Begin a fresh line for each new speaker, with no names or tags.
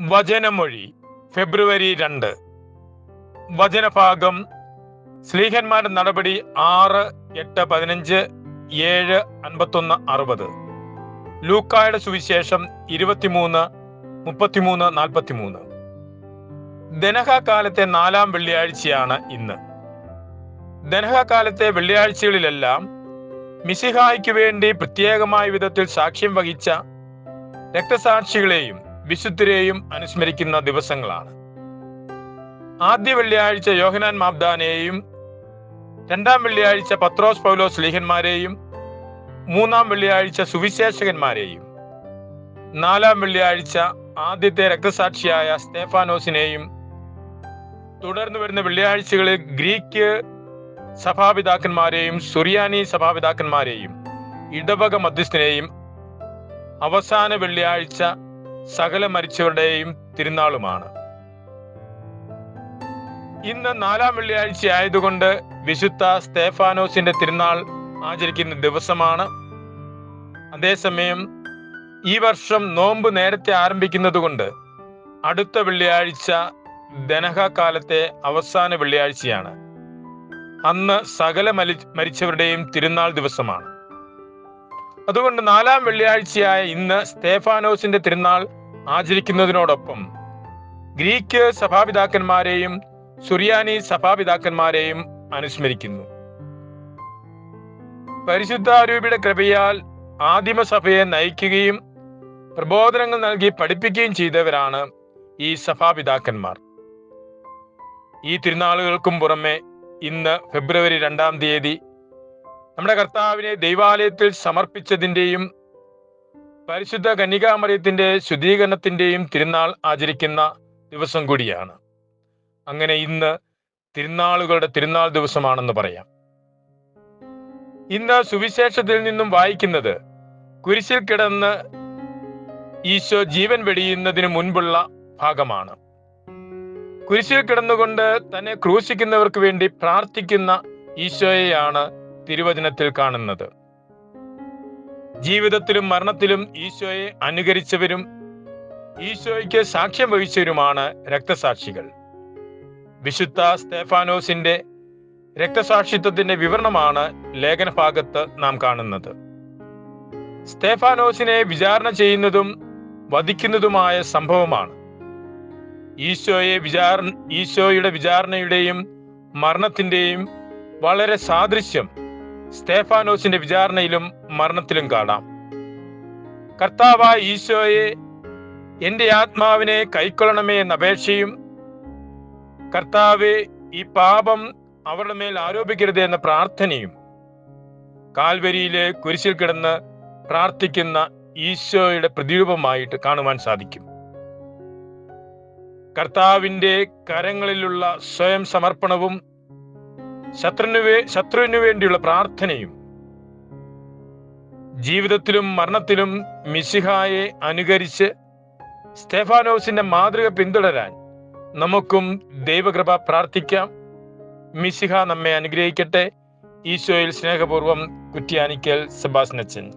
വചനമൊഴി ഫെബ്രുവരി രണ്ട്. വചനഭാഗം സ്ലീഹന്മാരുടെ നടപടി ആറ് എട്ട് പതിനഞ്ച് ഏഴ് അൻപത്തൊന്ന് അറുപത്. ലൂക്കായുടെ സുവിശേഷം ഇരുപത്തിമൂന്ന് മുപ്പത്തിമൂന്ന് നാൽപ്പത്തിമൂന്ന്. ദനഹകാലത്തെ നാലാം വെള്ളിയാഴ്ചയാണ് ഇന്ന്. ദനഹകാലത്തെ വെള്ളിയാഴ്ചകളിലെല്ലാം മിസിഹായ്ക്ക് വേണ്ടി പ്രത്യേകമായ വിധത്തിൽ സാക്ഷ്യം വഹിച്ച രക്തസാക്ഷികളെയും വിശുദ്ധരെയും അനുസ്മരിക്കുന്ന ദിവസങ്ങളാണ്. ആദ്യ വെള്ളിയാഴ്ച യോഹനാൻ മാബ്ദാനെയും രണ്ടാം വെള്ളിയാഴ്ച പത്രോസ് പൗലോസ് ലീഹന്മാരെയും മൂന്നാം വെള്ളിയാഴ്ച സുവിശേഷകന്മാരെയും നാലാം വെള്ളിയാഴ്ച ആദ്യത്തെ രക്തസാക്ഷിയായ സ്തേഫാനോസിനെയും തുടർന്ന് വരുന്ന വെള്ളിയാഴ്ചകളിൽ ഗ്രീക്ക് സഭാപിതാക്കന്മാരെയും സുറിയാനി സഭാപിതാക്കന്മാരെയും ഇടവക മധ്യസ്ഥനെയും അവസാന വെള്ളിയാഴ്ച സകല മരിച്ചവരുടെയും തിരുനാളുമാണ്. ഇന്ന് നാലാം വെള്ളിയാഴ്ച ആയതുകൊണ്ട് വിശുദ്ധ സ്തേഫാനോസിന്റെ തിരുനാൾ ആചരിക്കുന്ന ദിവസമാണ്. അതേസമയം ഈ വർഷം നോമ്പ് നേരത്തെ ആരംഭിക്കുന്നതുകൊണ്ട് അടുത്ത വെള്ളിയാഴ്ച ദനഹ കാലത്തെ അവസാന വെള്ളിയാഴ്ചയാണ്. അന്ന് സകല മരിച്ചവരുടെയും തിരുനാൾ ദിവസമാണ്. അതുകൊണ്ട് നാലാം വെള്ളിയാഴ്ചയായ ഇന്ന് സ്തേഫാനോസിന്റെ തിരുനാൾ ആചരിക്കുന്നതിനോടൊപ്പം ഗ്രീക്ക് സഭാപിതാക്കന്മാരെയും സുറിയാനി സഭാപിതാക്കന്മാരെയും അനുസ്മരിക്കുന്നു. പരിശുദ്ധ ആരൂപിയുടെ കൃപയാൽ ആദിമസഭയെ നയിക്കുകയും പ്രബോധനങ്ങൾ നൽകി പഠിപ്പിക്കുകയും ചെയ്തവരാണ് ഈ സഭാപിതാക്കന്മാർ. ഈ തിരുനാളുകൾക്കും പുറമെ ഇന്ന് ഫെബ്രുവരി രണ്ടാം തീയതി നമ്മുടെ കർത്താവിനെ ദൈവാലയത്തിൽ സമർപ്പിച്ചതിന്റെയും പരിശുദ്ധ കന്യകാമറിയത്തിന്റെ ശുദ്ധീകരണത്തിന്റെയും തിരുനാൾ ആചരിക്കുന്ന ദിവസം കൂടിയാണ്. അങ്ങനെ ഇന്ന് തിരുനാളുകളുടെ തിരുനാൾ ദിവസമാണെന്ന് പറയാം. ഇന്ന് സുവിശേഷത്തിൽ നിന്നും വായിക്കുന്നത് കുരിശിൽ കിടന്ന് ഈശോ ജീവൻ വെടിയുന്നതിന് മുൻപുള്ള ഭാഗമാണ്. കുരിശിൽ കിടന്നുകൊണ്ട് തന്നെ ക്രൂശിക്കുന്നവർക്ക് വേണ്ടി പ്രാർത്ഥിക്കുന്ന ഈശോയെയാണ് തിരുവചനത്തിൽ കാണുന്നത്. ജീവിതത്തിലും മരണത്തിലും ഈശോയെ അനുകരിച്ചവരും ഈശോയ്ക്ക് സാക്ഷ്യം വഹിച്ചവരുമാണ് രക്തസാക്ഷികൾ. വിശുദ്ധ സ്തേഫാനോസിന്റെ രക്തസാക്ഷിത്വത്തിന്റെ വിവരണമാണ് ലേഖനഭാഗത്ത് നാം കാണുന്നത്. സ്തേഫാനോസിനെ വിചാരണ ചെയ്യുന്നതും വധിക്കുന്നതുമായ സംഭവമാണ്. ഈശോയെ വിചാരണ ഈശോയുടെ വിചാരണയുടെയും മരണത്തിന്റെയും വളരെ സാദൃശ്യം സ്തേഫാനോസിന്റെ വിചാരണയിലും മരണത്തിലും കാണാം. കർത്താവായ ഈശോയെ എന്റെ ആത്മാവിനെ കൈക്കൊള്ളണമേ എന്ന അപേക്ഷയും കർത്താവ് ഈ പാപം അവരുടെ മേൽ ആരോപിക്കരുത് എന്ന പ്രാർത്ഥനയും കാൽവരിയിലെ കുരിശിൽ കിടന്ന് പ്രാർത്ഥിക്കുന്ന ഈശോയുടെ പ്രതിരൂപമായിട്ട് കാണുവാൻ സാധിക്കും. കർത്താവിന്റെ കരങ്ങളിലുള്ള സ്വയം സമർപ്പണവും ശത്രുവിന് വേ ശത്രുവിനു വേണ്ടിയുള്ള പ്രാർത്ഥനയും ജീവിതത്തിലും മരണത്തിലും മിശിഹായെ അനുകരിച്ച് സ്റ്റെഫാനോസിന്റെ മാതൃക പിന്തുടരാൻ നമുക്കും ദൈവകൃപ പ്രാർത്ഥിക്കാം. മിശിഹ നമ്മെ അനുഗ്രഹിക്കട്ടെ. ഈശോയിൽ സ്നേഹപൂർവം കുറ്റിയാനിക്കൽ സെബാസ്നച്ചൻ.